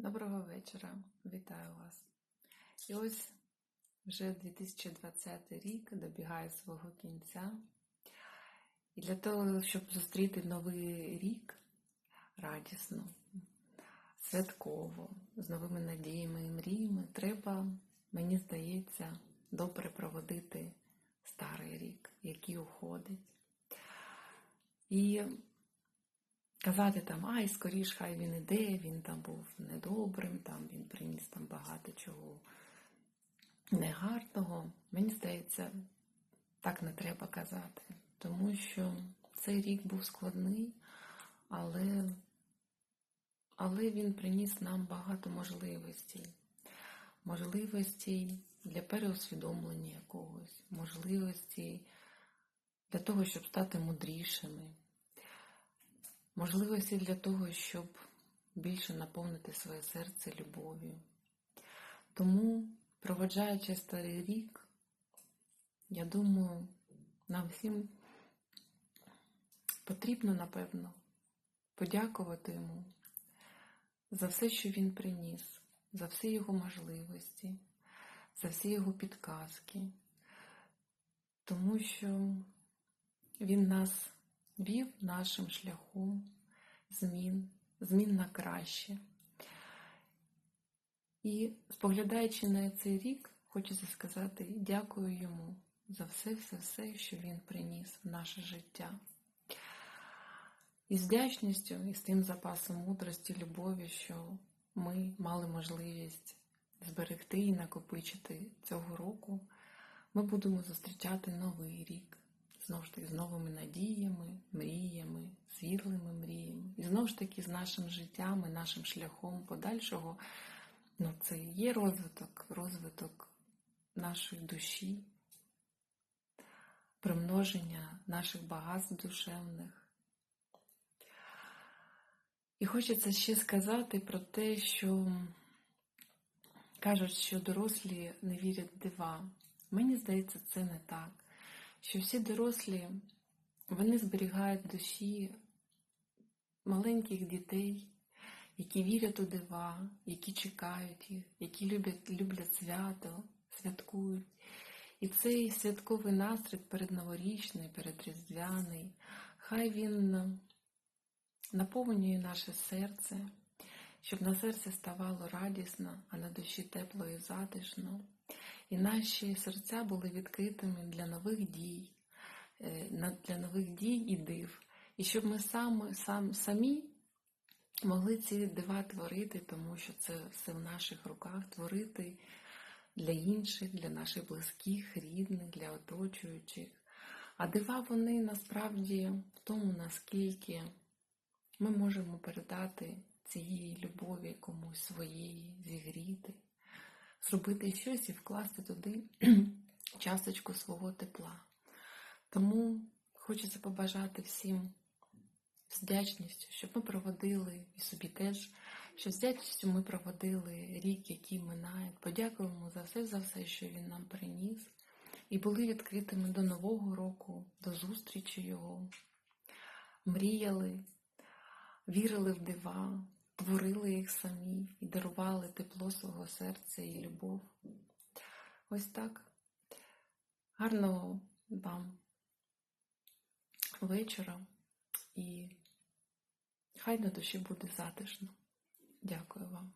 Доброго вечора, вітаю вас. І ось вже 2020 рік добігає свого кінця. І для того, щоб зустріти новий рік радісно, святково, з новими надіями і мріями, треба, мені здається, добре проводити старий рік, який уходить. І казати там, ай, скоріш, хай він іде, він там був недобрим, там він приніс там багато чого негарного. Мені здається, так не треба казати, тому що цей рік був складний, але, але він приніс нам багато можливостей. Можливостей для переусвідомлення якогось, можливостей для того, щоб стати мудрішими можливості для того, щоб більше наповнити своє серце любов'ю. Тому, проводжаючи старий рік, я думаю, нам всім потрібно, напевно, подякувати йому за все, що він приніс, за всі його можливості, за всі його підказки, тому що він нас вів нашим шляхом змін, змін на краще. І споглядаючи на цей рік, хочеться сказати дякую йому за все-все-все, що він приніс в наше життя. І з вдячністю, і з тим запасом мудрості, любові, що ми мали можливість зберегти і накопичити цього року, ми будемо зустрічати новий рік знову ж таки з новими надіями, мріями, світлими мріями. І знову ж таки з нашим життям і нашим шляхом подальшого. Ну, це є розвиток, розвиток нашої душі, примноження наших багатств душевних. І хочеться ще сказати про те, що кажуть, що дорослі не вірять в дива. Мені здається, це не так що всі дорослі вони зберігають душі маленьких дітей, які вірять у дива, які чекають їх, які люблять, люблять свято, святкують. І цей святковий настрій передноворічний, передріздвяний, хай він наповнює наше серце, щоб на серці ставало радісно, а на душі тепло і затишно і наші серця були відкритими для нових дій, е, для нових дій і див. І щоб ми сам, сам, самі могли ці дива творити, тому що це все в наших руках творити для інших, для наших близьких, рідних, для оточуючих. А дива вони насправді в тому, наскільки ми можемо передати цієї любові комусь своєї, зігріти зробити щось і вкласти туди часточку свого тепла. Тому хочеться побажати всім вдячністю, щоб ми проводили і собі теж, що з вдячністю ми проводили рік, який минає. Подякуємо за все, за все, що він нам приніс, і були відкритими до Нового року, до зустрічі його, мріяли, вірили в дива творили їх самі і дарували тепло свого серця і любов. Ось так. Гарного вам вечора і хай на душі буде затишно. Дякую вам.